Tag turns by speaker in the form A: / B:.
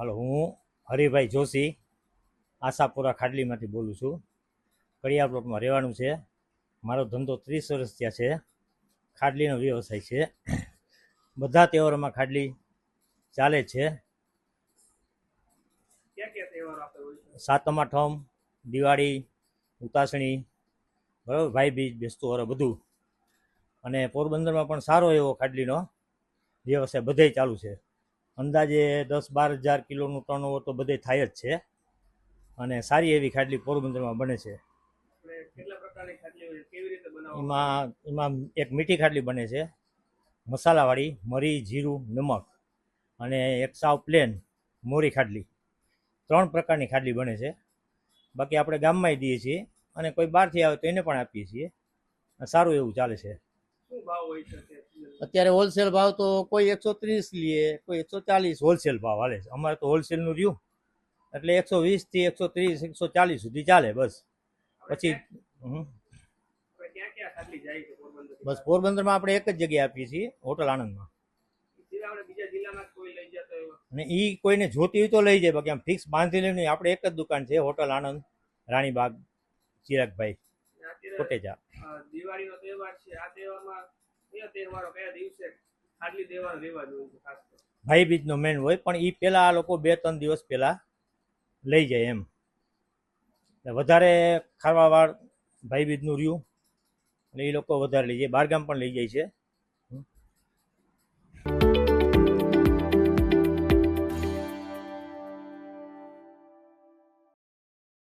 A: હાલો હું હરિભાઈ જોશી આશાપુરા ખાડલીમાંથી બોલું છું. કડિયા બ્લોકમાં રહેવાનું છે. મારો ધંધો ત્રીસ વર્ષ થયા છે. ખાડલીનો વ્યવસાય છે. બધા તહેવારોમાં ખાડલી ચાલે છે. સાતમ આઠમ દિવાળી ઉતાસણી બરાબર ભાઈ બીજ બેસતું વરો બધું. અને પોરબંદરમાં પણ સારો એવો ખાડલીનો વ્યવસાય બધે ચાલુ છે. અંદાજે દસ બાર હજાર કિલોનું ટર્નઓવર તો બધે થાય જ છે. અને સારી એવી ખાડલી પોરબંદરમાં બને છે.
B: ખાટલી
A: એમાં એમાં એક મીઠી ખાટલી બને છે. મસાલાવાળી મરી જીરું નમક અને એક સાવ પ્લેન મોરી ખાટલી. ત્રણ પ્રકારની ખાટલી બને છે. બાકી આપણે ગામમાંય દઈએ છીએ અને કોઈ બહારથી આવે તો એને પણ આપીએ છીએ. સારું એવું ચાલે છે? અત્યારે હોલસેલ ભાવ તો કોઈ એકસો ત્રીસ લઈએ કોઈ એકસો ચાલીસ હોલસેલ ભાવ હાલે છે. અમારે તો હોલસેલનું રહ્યું. એટલે એકસો વીસથી એકસો ત્રીસ એકસો ચાલીસ સુધી ચાલે બસ. પછી બસ પોરબંદરમાં આપણે એક જ જગ્યાએ આપીએ છીએ હોટલ
B: હોય
A: અને એ કોઈને જોતી હોય તો લઈ જાય બાકી આમ ફિક્સ બાંધી નહીં. આપણે એક જ દુકાન છે હોટલ આણંદ રાણીબાગ ચિરાગભાઈ કોટેજા.
B: દિવાળીનો તહેવાર છે. આ તહેવારમાં કયા તહેવારો, કયા દિવસે ખાટલી દેવાનો રિવાજ જોઈએ છે, ખાસ તો?
A: ભાઈ મેન હોય, પણ એ પહેલાં આ લોકો બે ત્રણ દિવસ પહેલાં લઈ જાય એમ. એટલે વધારે ખાવાવાળ ભાઈબીજનું રહ્યું, એટલે એ લોકો વધારે લઈ જાય. બહારગામ પણ લઈ જાય છે.